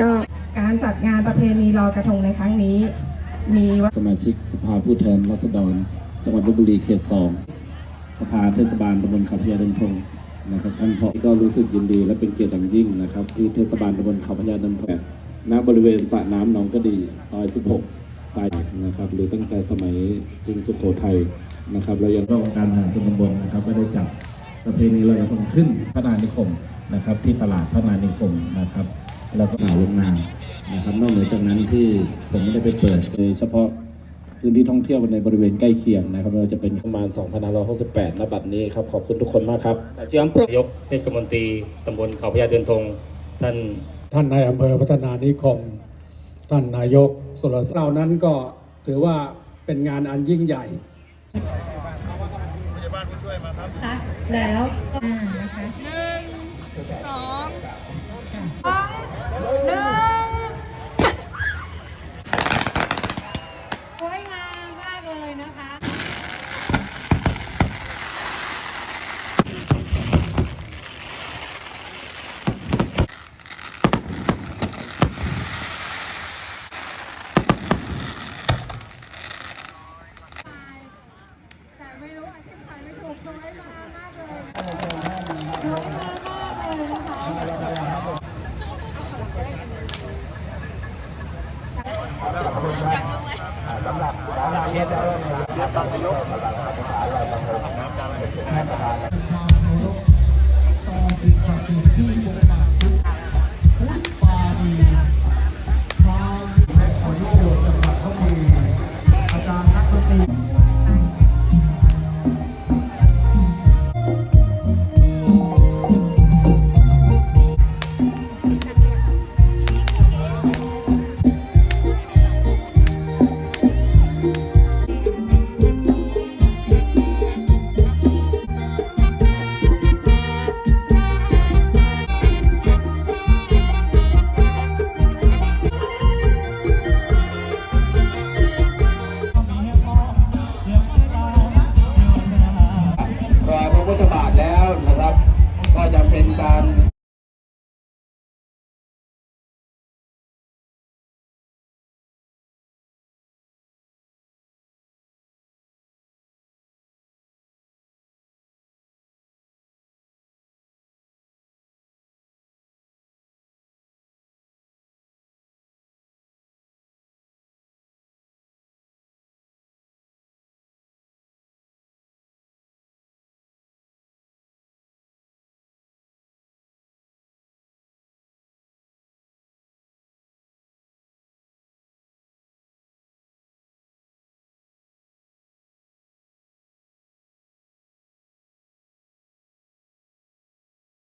ก็การจัดงานประเพณีลอยกระทงในครั้งนี้ มีวัตสมาชิกสภาผู้แทนราษฎร จังหวัดลบบุรีเขตสองสภาเทศบาลตำบลเขาพญาเดินทงนะครับท่านพอก็รู้สึกยินดีและเป็นเกียรติอย่างยิ่งนะครับ ที่เทศบาลตำบลเขาพญาเดินทงณบริเวณสระน้ำหนองกระดีซอย 16สายนะครับ หรือตั้งแต่สมัยกรุงสุโขทัยนะครับเรายังองค์การบริหารส่วนตำบลนะครับก็ได้จัดประเพณีลอยกระทงขึ้นพระนานิคมนะครับ ที่ตลาดพระนานิคมนะครับ แล้วก็หาโรงงานนะครับนอกเหนือจากนั้นที่ผมไม่ได้ไปเปิดโดยเฉพาะพื้นที่ท่องเที่ยวในบริเวณใกล้เคียงนะครับไม่ว่าจะเป็นประมาณ 2568ณบัดนี้ครับ ขอบคุณทุกคนมากครับเจียมนายกเทศมนตรีตำบลเขาพญาเดินทงท่านท่านนายอำเภอพัฒนานิคม ท่านนายกสุรศักดิ์เรานั้นก็ถือว่าเป็นงานอันยิ่งใหญ่แล้วอ่านะคะหนึ่งสองหนึ่งสวยงามมากเลยนะคะ แต่ไม่รู้อธิบายไม่ถูกสวยงามมากเลยสวยงามมากเลยนะคะ ต่อสิ่งศักดิ์สิทธิ์ที่